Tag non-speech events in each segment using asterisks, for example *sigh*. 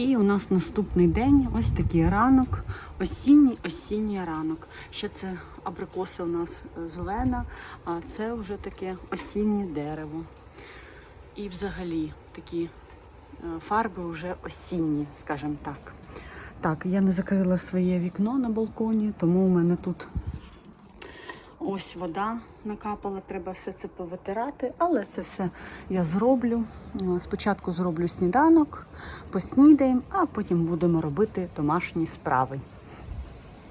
І у нас наступний день ось такий ранок, осінній осінній ранок. Ще це абрикоса у нас е, зелена, а це вже таке осіннє дерево. І взагалі такі е, фарби вже осінні, скажімо так. Так, я не закрила своє вікно на балконі, тому у мене тут ось вода накапала, треба все це повитирати, але це все я зроблю. Е, Спочатку зроблю сніданок, поснідаємо, а потім будемо робити домашні справи.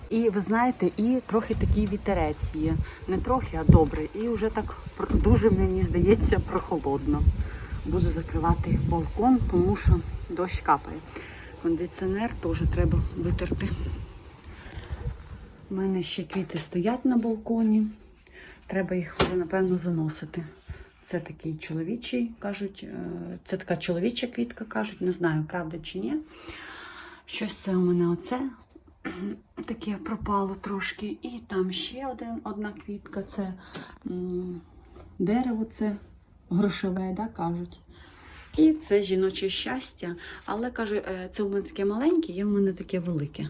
І ви знаєте, і трохи такий вітерець є. Не трохи, а добре. І вже так дуже мені здається прохолодно. Буду закривати балкон, тому що дощ капає. Кондиціонер теж треба витерти. У мене ще квіти стоять на балконі. Треба їх напевно, заносити. Це такий чоловічий, кажуть, е, це така чоловіча квітка, кажуть, не знаю, правда чи ні. Щось це у мене оце *clears throat* таке пропало трошки. І там ще один, одна квітка, це дерево, це грошове, да, кажуть. І це жіноче щастя. Але каже, е, це у мене таке маленьке, є у мене таке велике.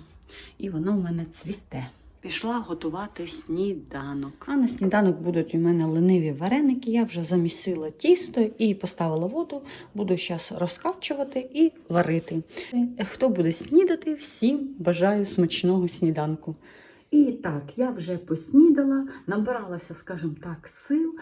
І воно у мене цвіте. Пішла готувати сніданок. А на сніданок будуть у мене лениві вареники. Я вже замісила тісто і поставила воду. Буду зараз розкачувати і варити. Е, Хто буде снідати, всім бажаю смачного сніданку. І так, я вже поснідала, набиралася, скажімо так, сил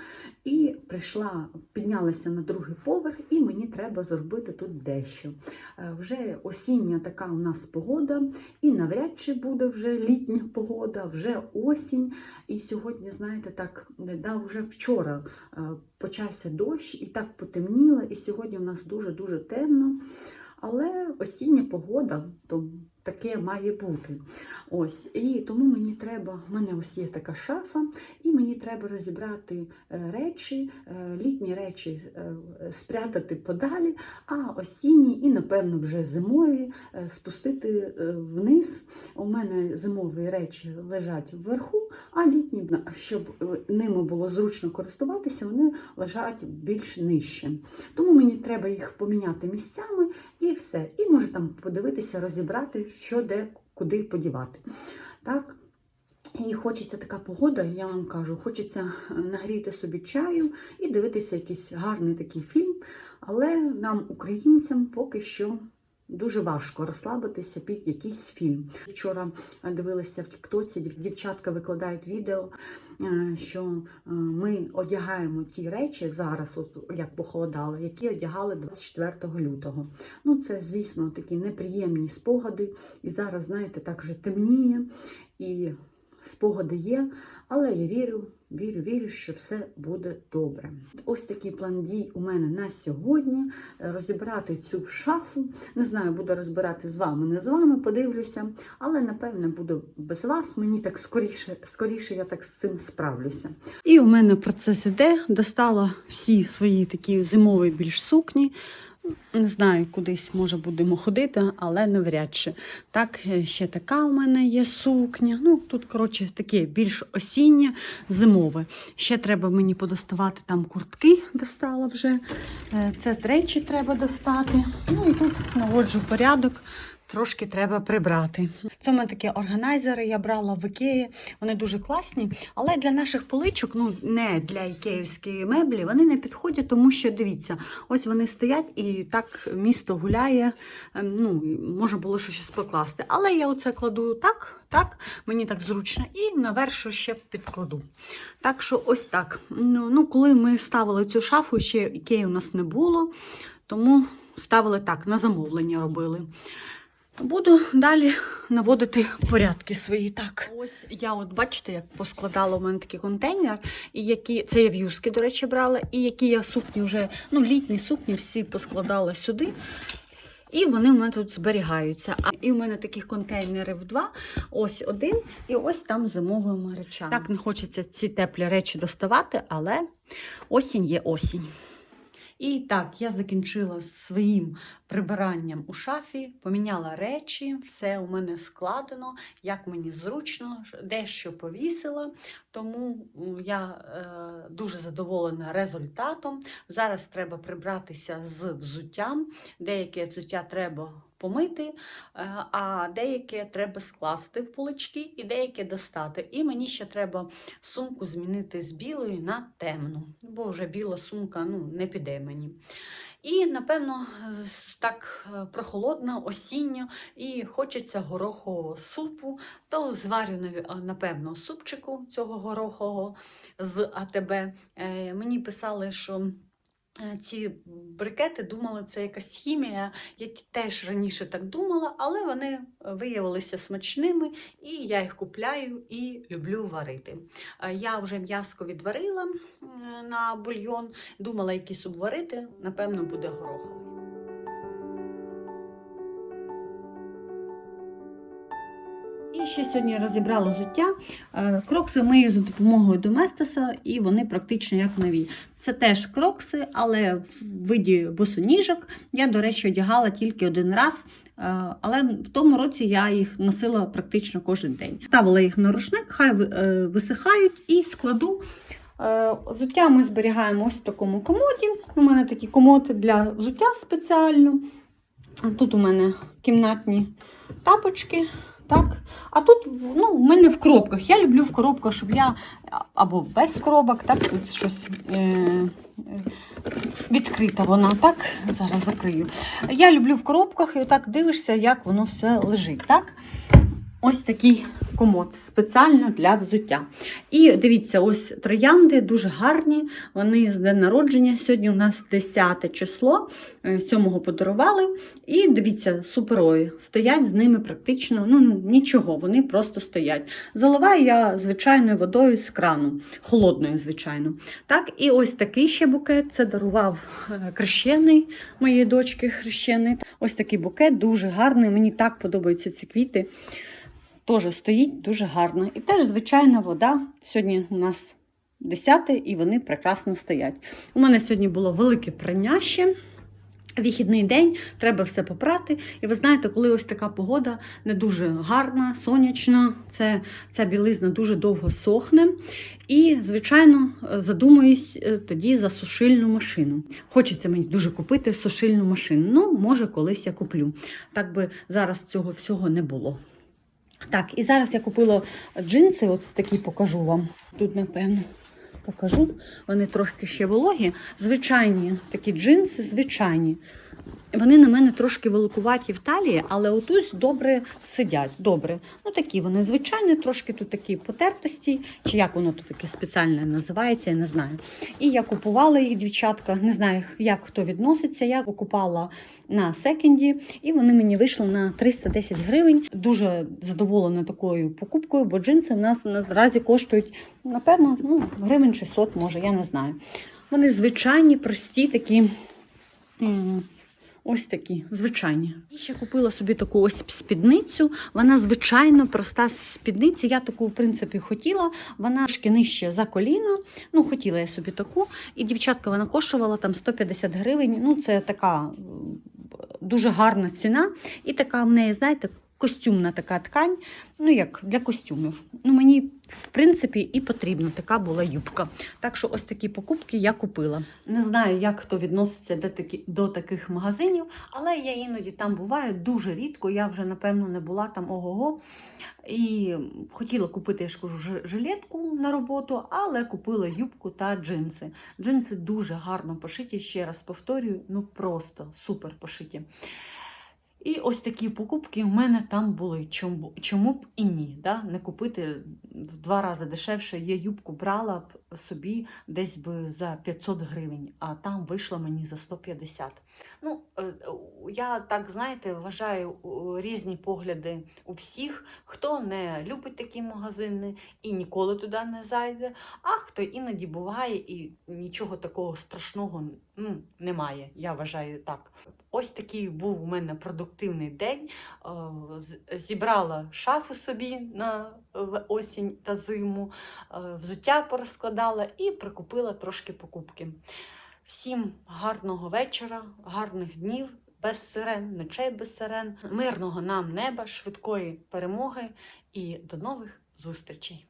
і прийшла, піднялася на другий поверх, і мені треба зробити тут дещо. Е, Вже осіння така у нас погода, і навряд чи буде вже літня погода, вже осінь. І сьогодні, знаєте, так, да, вже вчора е, почався дощ і так потемніло, і сьогодні у нас дуже-дуже темно. Але осіння погода, то таке має бути. Ось, і тому мені треба, в мене ось є така шафа, і мені треба розібрати е, речі, е, літні речі е, спрятати подалі, а осінні і, напевно, вже зимові спустити вниз. У мене зимові речі лежать вверху, а літні, щоб ними було зручно користуватися, вони лежать більш нижче. Тому мені треба їх поміняти місцями і все. І може там подивитися, розібрати, що де, куди подівати. Так? І хочеться така погода, я вам кажу, хочеться е, нагріти собі чаю і дивитися якийсь гарний такий фільм. Але нам, українцям, поки що дуже важко розслабитися під якийсь фільм. Вчора е, дивилася в Тіктоці, дівчатка викладають відео, е, що е, ми одягаємо ті речі зараз, от як похолодало, які одягали 24 лютого. Ну, це, звісно, такі неприємні спогади. І зараз, знаєте, так вже темніє. І спогади є, але я вірю, вірю, вірю, що все буде добре. Ось такий план дій у мене на сьогодні. Е, Розібрати цю шафу. Не знаю, буду розбирати з вами, не з вами, подивлюся, але напевне буду без вас. Мені так скоріше, скоріше я так з цим справлюся. І у мене процес іде. Достала всі свої такі зимові більш сукні. Не знаю, кудись може будемо ходити, але навряд чи. Так, е, ще така у мене є сукня. Ну, тут, коротше, таке більш осіннє, зимове. Ще треба мені подоставати там куртки, достала вже. Е, Це тречі треба достати. Ну і тут наводжу порядок. Трошки треба прибрати. Це у мене такі органайзери, я брала в Ікеї. Вони дуже класні, але для наших поличок, ну не для ікеївської меблі, вони не підходять, тому що дивіться, ось вони стоять і так місто гуляє. ем, Ну, можна було щось покласти. Але я оце кладу так, так, мені так зручно, і наверх що ще підкладу. Так що ось так. Ну, ну, коли ми ставили цю шафу, ще ікеї у нас не було, тому ставили так, на замовлення робили. Буду далі наводити порядки свої. Так, ось я, от бачите, як поскладала у мене такий контейнер, і які це я в юски, до речі, брала, і які я сукні вже, ну, літні сукні всі поскладала сюди. І вони у мене тут зберігаються. А і у мене таких контейнерів два. Ось один, і ось там зимовими речами. Так не хочеться ці теплі речі доставати, але осінь є осінь. І так, я закінчила своїм прибиранням у шафі, поміняла речі, все у мене складено, як мені зручно, дещо повісила. Тому я е, дуже задоволена результатом. Зараз треба прибратися з взуттям. Деяке взуття треба помити, е, а деяке треба скласти в полички і деяке достати. І мені ще треба сумку змінити з білої на темну, бо вже біла сумка ну, не піде мені. І, напевно, так е, прохолодно, осінньо, і хочеться горохового супу, то зварю, напевно, супчику цього горохового з АТБ. Е, Мені писали, що е, ці брикети думали, це якась хімія. Я теж раніше так думала, але вони е, виявилися смачними, і я їх купляю і люблю варити. Е, Я вже м'яско відварила е, на бульйон, думала, які суп варити, напевно, буде гороховий. Ще сьогодні розібрала взуття. Е, Крокси мию за допомогою Доместеса, і вони практично як нові. Це теж крокси, але в виді босоніжок. Я, до речі, одягала тільки один раз, е, але в тому році я їх носила практично кожен день. Ставила їх на рушник, хай е, висихають і складу. Взуття ми зберігаємо ось в такому комоді. У мене такі комоди для взуття спеціально. Тут у мене кімнатні тапочки. Так. А тут ну, в мене в коробках. Я люблю в коробках, щоб я або без коробок, так, тут щось е, відкрита вона, так? Зараз закрию. Я люблю в коробках і так дивишся, як воно все лежить. так? Ось такий комод спеціально для взуття. І дивіться, ось троянди дуже гарні. Вони з день народження. Сьогодні у нас 10 число, 7-го подарували. І дивіться, суперові. Стоять з ними практично ну, нічого, вони просто стоять. Заливаю я звичайною водою з крану, холодною, звичайно. Так, і ось такий ще букет. Це дарував е, хрещений моєї дочки хрещений. Ось такий букет, дуже гарний. Мені так подобаються ці квіти. Теж стоїть дуже гарно. І теж звичайна вода. Сьогодні у нас 10 і вони прекрасно стоять. У мене сьогодні було велике прання ще. Вихідний день, треба все попрати. І ви знаєте, коли ось така погода не дуже гарна, сонячна, це, ця білизна дуже довго сохне. І, звичайно, задумуюсь е, тоді за сушильну машину. Хочеться мені дуже купити сушильну машину. Ну, може, колись я куплю. Так би зараз цього всього не було. Так, і зараз я купила джинси, ось такі покажу вам. Тут, напевно, покажу. Вони трошки ще вологі. Звичайні такі джинси, звичайні. Вони на мене трошки великуваті в талії, але отут добре сидять. Добре. Ну такі вони звичайні, трошки тут такі потертості, чи як воно тут таке спеціальне називається, я не знаю. І я купувала їх, дівчатка, не знаю, як хто відноситься. Я купувала на секенді, і вони мені вийшли на 310 гривень. Дуже задоволена такою покупкою, бо джинси в нас наразі коштують, напевно, ну, гривень 600, може, я не знаю. Вони звичайні, прості такі. Ось такі, звичайні. І ще купила собі таку ось спідницю. Вона звичайно проста спідниця. Я таку, в принципі, хотіла. Вона трошки нижче за коліно. Ну, хотіла я собі таку. І дівчатка вона коштувала там 150 гривень. Ну, це така дуже гарна ціна. І така в неї, знаєте, костюмна така ткань. Ну, як для костюмів. Ну, мені, в принципі, і потрібна така була юбка. Так що ось такі покупки я купила. Не знаю, як хто відноситься до, такі, до таких магазинів, але я іноді там буваю дуже рідко. Я вже, напевно, не була там ого-го. І хотіла купити, я ж кажу, жилетку на роботу, але купила юбку та джинси. Джинси дуже гарно пошиті, ще раз повторюю, ну просто супер пошиті. І ось такі покупки в мене там були. Чому, чому б і ні? Да? Не купити в два рази дешевше. Я юбку брала б собі десь би за 500 гривень, а там вийшло мені за 150. Ну, е, е, я так, знаєте, вважаю різні погляди у всіх, хто не любить такі магазини і ніколи туди не зайде, а хто іноді буває і нічого такого страшного немає. Я вважаю так. Ось такий був у мене продуктивний день. Е, Зібрала шафу собі на осінь та зиму, е, взуття порозкладала і прикупила трошки покупки. Всім гарного вечора, гарних днів, без сирен, ночей без сирен, мирного нам неба, швидкої перемоги і до нових зустрічей!